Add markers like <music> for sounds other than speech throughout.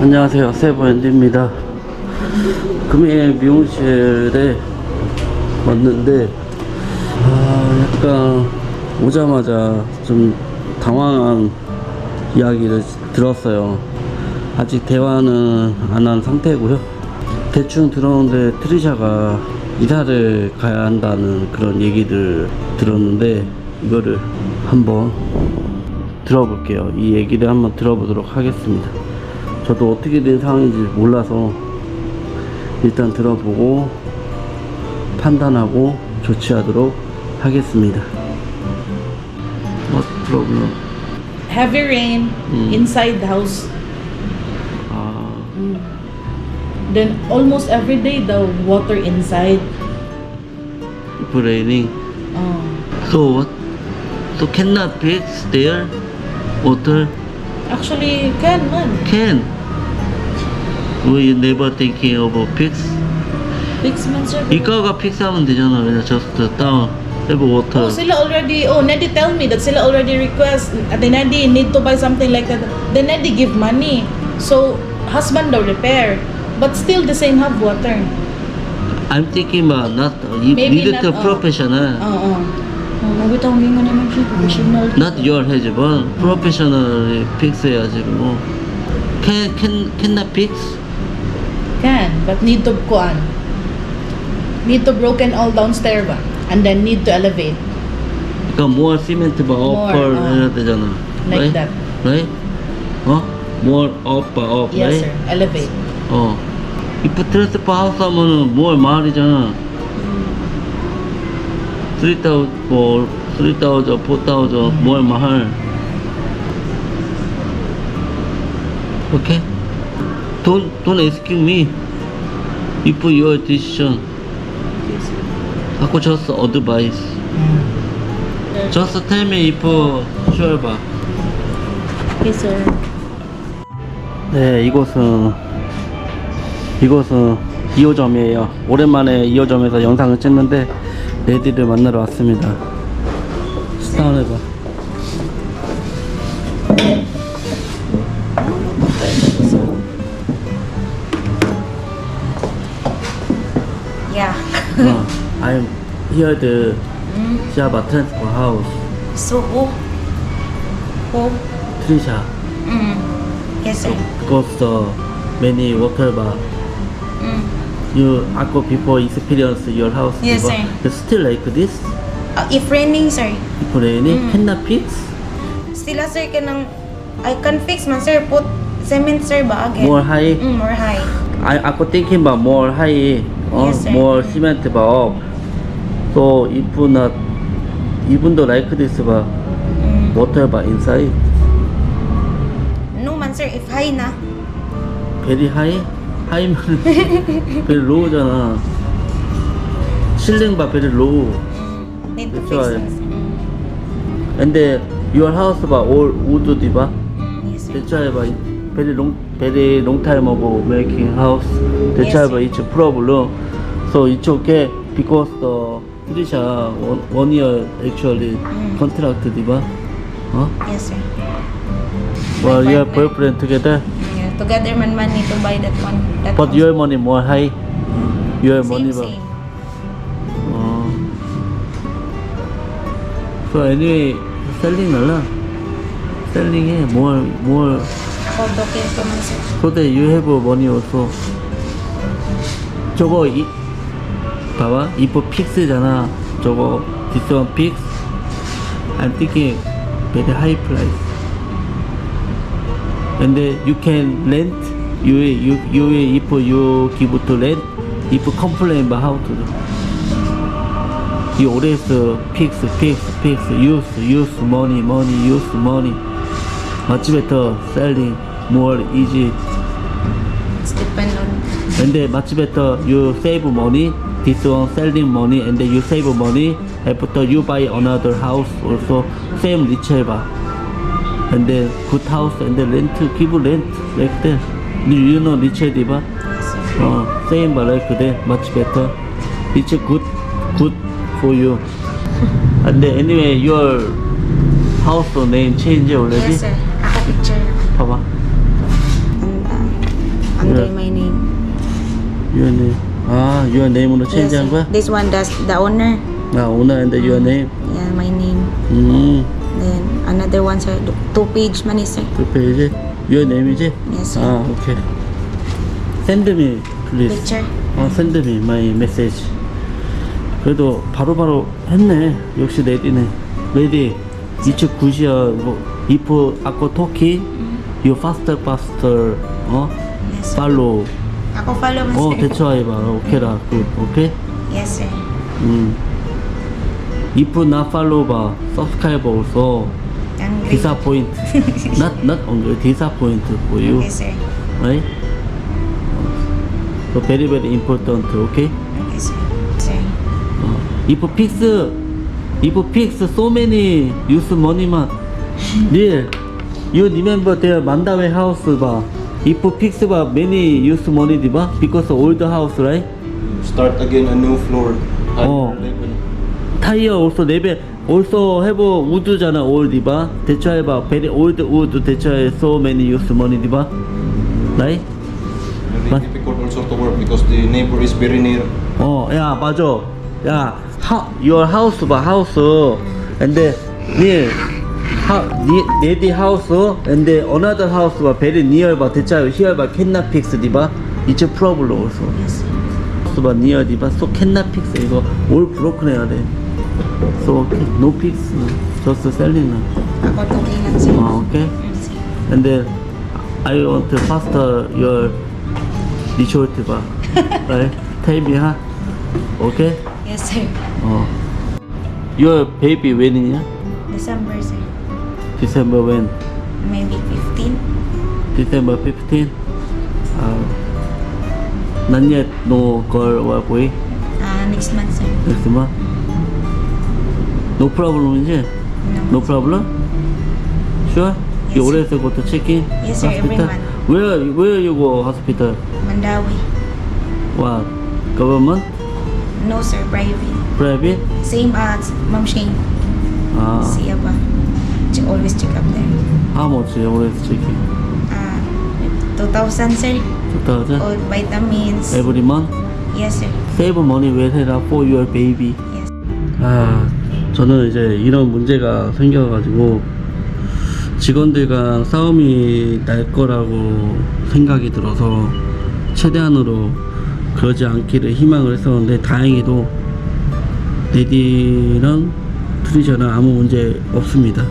안녕하세요. 세브엔드입니다. 금일 미용실에 왔는데 아 약간 오자마자 좀 당황한 이야기를 들었어요. 아직 대화는 안 한 상태고요. 대충 들었는데 트리샤가 이사를 가야 한다는 그런 얘기들 들었는데 이거를 한번 들어볼게요. 이 얘기를 한번 들어보도록 하겠습니다 저도 어떻게 된 상황인지 몰라서 일단 들어보고 판단하고 조치하도록 하겠습니다. What problem? Heavy rain Mm. inside the house. 아, Then almost every day the water inside. it's raining. Oh. So what? So cannot fix there? Water Actually, can man. can. We never thinking about fix. Fix man sir. 이가가 픽스하면 되잖아. 그냥 just down, have water. Oh, sila already, oh, Neddy tell me that sila already request, Ate Neddy need to buy something like that. Then Neddy give money. So, husband daw repair. But still the same have water. I'm thinking about not you Maybe need not, to oh. professional. Oo. Oh, mabitaw nga naman siya, professional. Not your husband, professionally fix 해야지 뭐. Can can cannot fix? Can, but need to kuan. Need to broken all downstairs ba? And then need to elevate. 그러니까 more cement 봐 More, upper 어. 해야 되잖아. Like right? that. Right? 어? More up up, Yes, right? sir. Elevate. 어. 이프 트랜스퍼 하우스 하면은 more 말이잖아. 3,000, 뭐, 3,000, 4,000, more 말. Okay? Don't, don't ask me if your decision. aku just advice. Just tell me if sure 봐. Okay, sir. 네, 이곳은 이곳은 2호점이에요. 오랜만에 2호점에서 영상을 찍는데 레디를 만나러 왔습니다. 스타운 해봐. no, I'm here at the Java transfer house. So, who? Who? Trisha mm. yes, sir. goes to uh, many water bar. Mm. You ako people experience your house. Yes, sir. It's still like this. Uh, if raining, sir, If raining, mm. cannot fix. Still, uh, sir ka ng, um, I can fix man sir, put cement sir ba again? Eh. More high. Mm, more high. I I ako think about more high. Eh. Uh, Yes, more cement up. So if not, even though like this bar, Mm. water bar inside, No man, sir. If high na. very high, high면 very low잖아. 실링 bar very low. Mm. Need to fix. Mm. And then your house bar all wood. Mm, Yes, why bar very long, very long time ago making house. That's Yes, why it's a problem. So it's okay because the Trisha one, one year actually Mm. contract diba? Huh? Yes, sir. Well, My your boyfriend. together, Mm, yeah. Together man man need to buy that one. That but house. your money more high. Your same, money 봐. same. 어. So anyway, selling 알라. Selling 해. More, more. Okay ko man, sir. So that you have money also. 저거 이 봐봐 이거 픽스잖아. 저거 this one fix. I'm thinking very high price. And then you can rent. You you you if you give to rent, if complain about how to do. You always uh, fix fix fix use use money money use money. Much better selling more easy. It's depend on. And then much better you save money. This one selling money and then you save money. After uh, you buy another house also same richer. And then good house and then rent give rent like that. Do you know retriever? Uh, ah, same but like that much better. It's good good for you. <laughs> and then anyway your house name change already. Yes, sir. I have changed. 봐봐. Under Yeah. my name. your name. 아, your name으로 체인지한. 거야? This one does the owner. 아, 오늘 and your name. Yeah, my name. 음, Then another one sir, two page man is sir. 그 페이지. your name이지? Yes sir. 아, 오케이. send me, please. Picture. 어, send me my message. 그래도 바로바로 했네. 역시 레디네. 레디. 이츠 굿이야. 뭐, if 아까 토키, you faster faster. 어? Yes. 팔로우. Ako follow mo 어, sir. 대처해봐. 오케이라. 굿. 오케이? Yes sir. 음. if not follow 봐. subscribe also. Angry. disappoint. not, not only disappoint for you. Yes sir. Right? So very very important. Okay? Okay sir. Sir. Uh, if fix, if fix so many use money man, real. You remember their Mandawi house ba? If fix ba many use money di ba? Because old house right? Start again a new floor. Oh. Level. Tire also level also have wood잖아 old di ba? 대처해 봐. Very old wood 대처해 so many use money di ba? Right? Very But- difficult also to work because the neighbor is very near. 어, 야, 맞아. 야, 하, your house 봐, house. And then, near, 하, 니, lady house, and then another house 봐, very near 봐, 대차, here 봐, cannot fix, 디 봐. It's a problem also. Yes sir. house 봐, near 디 봐, so cannot fix, 이거 all broken 해야 돼. So, no fix, just selling. Ako okay lang sir. 어, okay? Yes, sir. And then, I want to faster your result 봐. right? Tell me, huh? Okay? Yes sir. 어. Your baby when이냐? December sir. December when? Maybe 15. December 15? Uh, not yet no girl or boy? Ah, next month sir. Next month? No problem이지? No. No problem? Sure? You Yes. always go to check-in? Yes, sir, every month. Where, where you go hospital? Mandawi. What? Government? No sir, private. Private? Same as Ma'am Shane. Ah, ba? She always check up there. how much you always check-in? Ah, 2,000 sir. 2000? All vitamins. Every month? Yes sir. Save money well 해라 for your baby. Yes. 아, 저는 이제 이런 문제가 생겨가지고 직원들과 싸움이 날 거라고 생각이 들어서 최대한으로 그러지 않기를 희망을 했었는데 다행히도 레디랑 트리저는 아무 문제 없습니다.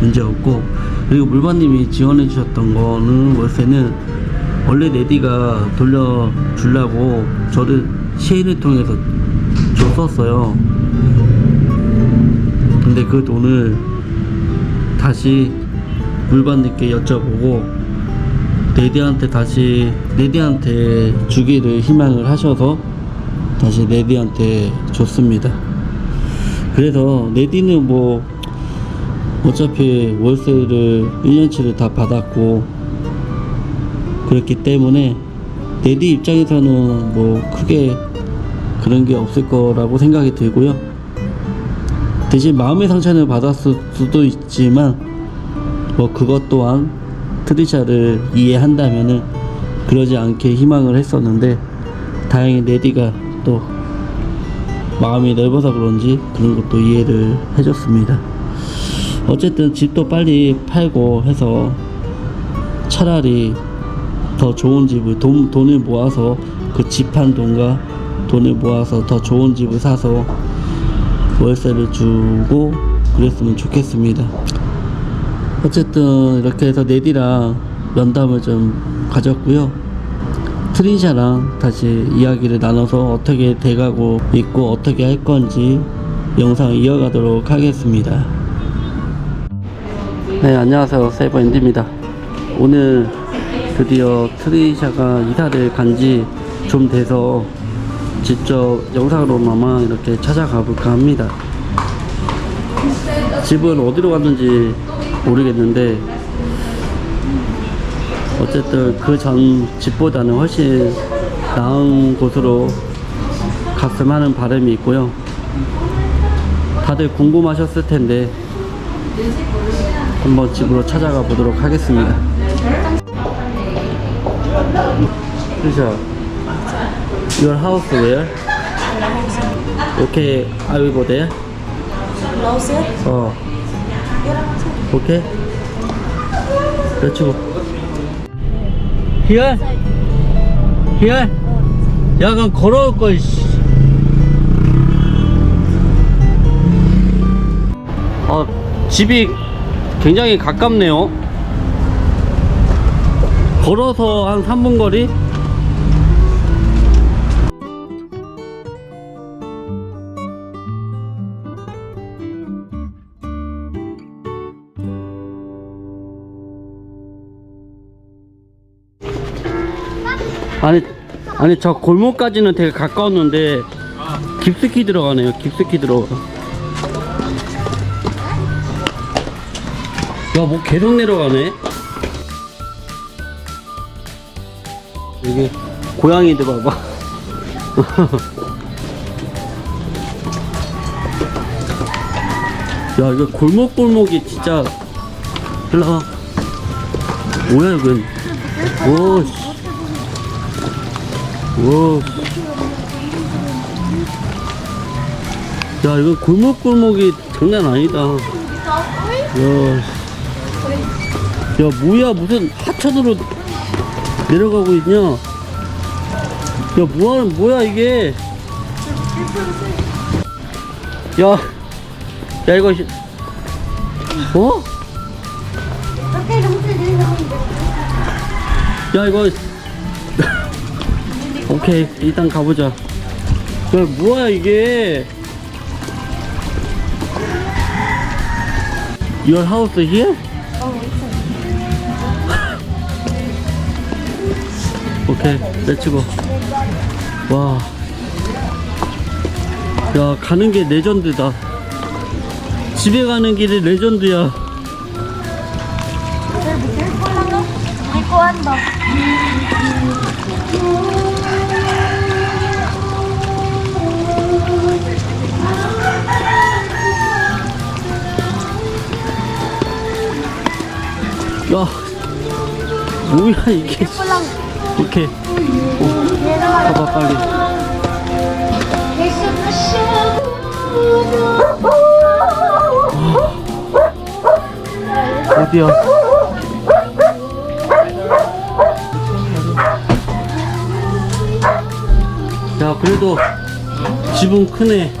문제 없고 그리고 물반님이 지원해 주셨던 거는 월세는 원래 레디가 돌려주려고 저를 시인을 통해서 줬었어요. 근데 그 돈을 다시 물반님께 여쭤보고 레디한테 다시 레디한테 주기를 희망을 하셔서 다시 레디한테 줬습니다. 그래서 레디는 뭐 어차피 월세를 1년치를 다 받았고 그렇기 때문에 레디 입장에서는 뭐 크게 그런 게 없을 거라고 생각이 들고요. 대신 마음의 상처는 받았을 수도 있지만 뭐 그것 또한 트리샤를 이해한다면은 그러지 않게 희망을 했었는데 다행히 레디가 또 마음이 넓어서 그런지 그런 것도 이해를 해줬습니다. 어쨌든 집도 빨리 팔고 해서 차라리 더 좋은 집을 돈, 돈을 모아서 그 집 한 돈과 돈을 모아서 더 좋은 집을 사서 월세를 주고 그랬으면 좋겠습니다. 어쨌든 이렇게 해서 네디랑 면담을 좀 가졌고요. 트린샤랑 다시 이야기를 나눠서 어떻게 돼가고 있고 어떻게 할 건지 영상 이어가도록 하겠습니다. 네, 안녕하세요. 세이버 엔디입니다. 오늘 드디어 트리샤가 이사를 간지 좀 돼서 직접 영상으로나마 이렇게 찾아가 볼까 합니다. 집은 어디로 갔는지 모르겠는데 어쨌든 그 전 집보다는 훨씬 나은 곳으로 갔으면 하는 바람이 있고요. 다들 궁금하셨을 텐데 한번 집으로 찾아가 보도록 하겠습니다. Lisa, your house where? Okay, I will go there. 어, okay. Let's go. Here? Here? 야, 그럼 걸어올 걸, 씨. 어, 집이 굉장히 가깝네요. 걸어서 한 3분 거리? 아니, 아니, 저 골목까지는 되게 가까웠는데, 깊숙이 들어가네요, 깊숙이 들어가. 야, 뭐 계속 내려가네? 여기, 고양이들 봐봐. 야, 이거 골목골목이 진짜, 일로 와. 뭐야, 이건. 오, 씨. 오. 야, 이거 골목골목이 장난 아니다. 야, 야, 뭐야, 무슨 하천으로 내려가고 있냐? 야, 뭐야, 뭐야, 이게? 야, 야, 이거, 시- 어? 야, 이거, <laughs> 오케이, 일단 가보자. 야, 뭐야, 이게? Your house here? 오케이, 렛츠고. 와. 야, 가는 게 레전드다. 집에 가는 길이 레전드야. 야, 뭐야, 이게. 오케이. 어, 가봐, 빨리. 어디야? 야, 그래도 집은 크네.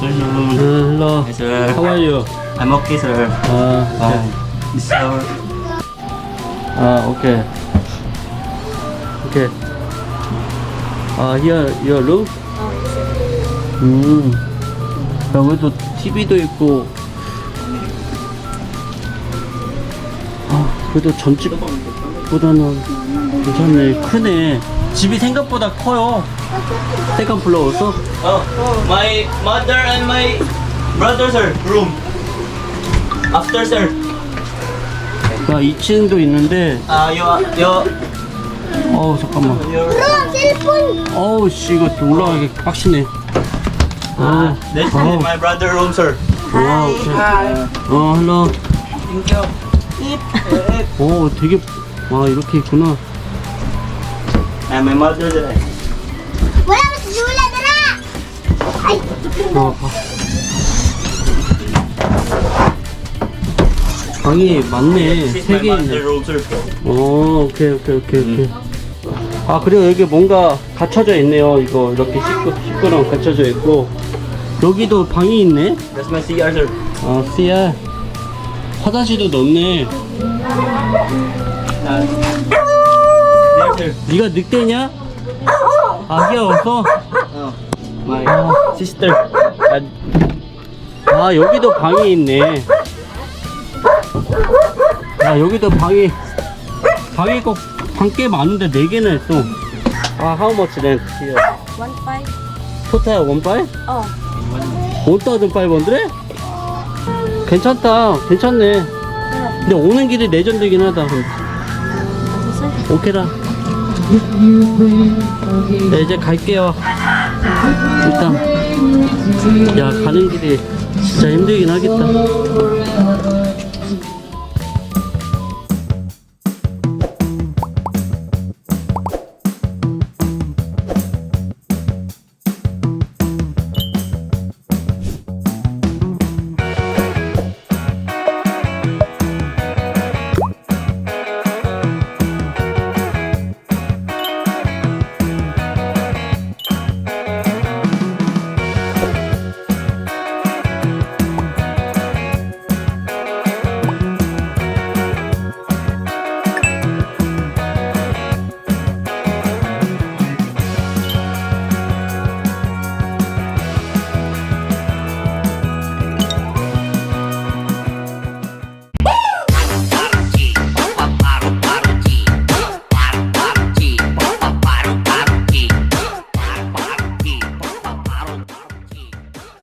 Afternoon. 응, hello. Hi, sir. How are you? I'm okay, sir. 아, Uh, this is our 아, 오케이. 오케이. 아, here, your room? 음. 야, 그래도 TV도 있고. 아, 그래도 전집보다는 괜찮네. 크네. 집이 생각보다 커요. 세컨 플로어서? Oh, my mother and my brother, sir. Room. After, sir. 야, 2층도 있는데, Uh, you, you, 어우, 잠깐만. your, 어우, 씨, 이거 올라가기 빡시네. 아, this is my brother room, sir. 와, 오케이. 어, 헬로. Thank you. 오, 되게, 와, 이렇게 있구나. And my mother, Jula dara. Ay, 어, 방이 많네. This is 세 my 개 mother 있네. room, sir. 어, 오케이, 오케이, 오케이, 오케이. 아, 그리고 여기 뭔가 갖춰져 있네요. 이거, 이렇게 식구, 식구랑 갖춰져 있고. 여기도 방이 있네. That's my CR, sir. 아, 씨야. 화장실도 넓네. Uh, there, sir. 네가 늑대냐? 아기야 없어? Oh, my sister. 아, 아 여기도 방이 있네. 야 여기도 방이 방이 꼭 방꽤 많은데 네 개나 있어. 아 how much rent here? One five. 토탈 원 파이? 어. 원 thousand five hundred? 괜찮다. 괜찮네. 근데 오는 길이 레전드긴 하다. 오케이라. 네 이제 갈게요. 일단 야 가는 길이 진짜 힘들긴 하겠다.